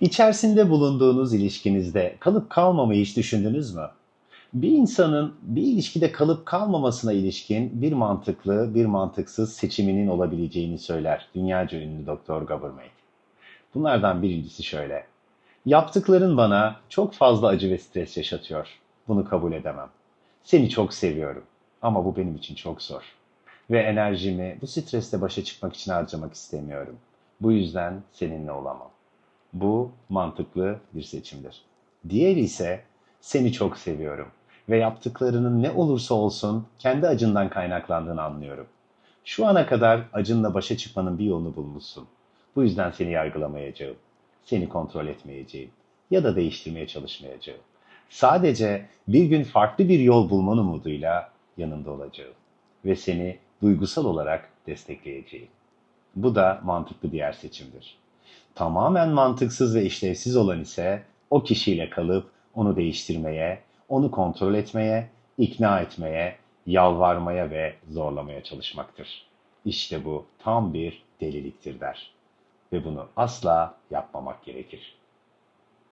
İçerisinde bulunduğunuz ilişkinizde kalıp kalmamayı hiç düşündünüz mü? Bir insanın bir ilişkide kalıp kalmamasına ilişkin bir mantıklı, bir mantıksız seçiminin olabileceğini söyler dünyaca ünlü Doktor Gabbermate. Bunlardan birincisi şöyle. Yaptıkların bana çok fazla acı ve stres yaşatıyor. Bunu kabul edemem. Seni çok seviyorum ama bu benim için çok zor. Ve enerjimi bu stresle başa çıkmak için harcamak istemiyorum. Bu yüzden seninle olamam. Bu mantıklı bir seçimdir. Diğeri ise seni çok seviyorum ve yaptıklarının ne olursa olsun kendi acından kaynaklandığını anlıyorum. Şu ana kadar acınla başa çıkmanın bir yolunu bulmuşsun. Bu yüzden seni yargılamayacağım. Seni kontrol etmeyeceğim ya da değiştirmeye çalışmayacağım. Sadece bir gün farklı bir yol bulman umuduyla yanında olacağım ve seni duygusal olarak destekleyeceğim. Bu da mantıklı diğer seçimdir. Tamamen mantıksız ve işlevsiz olan ise o kişiyle kalıp onu değiştirmeye, onu kontrol etmeye, ikna etmeye, yalvarmaya ve zorlamaya çalışmaktır. İşte bu tam bir deliliktir der. Ve bunu asla yapmamak gerekir.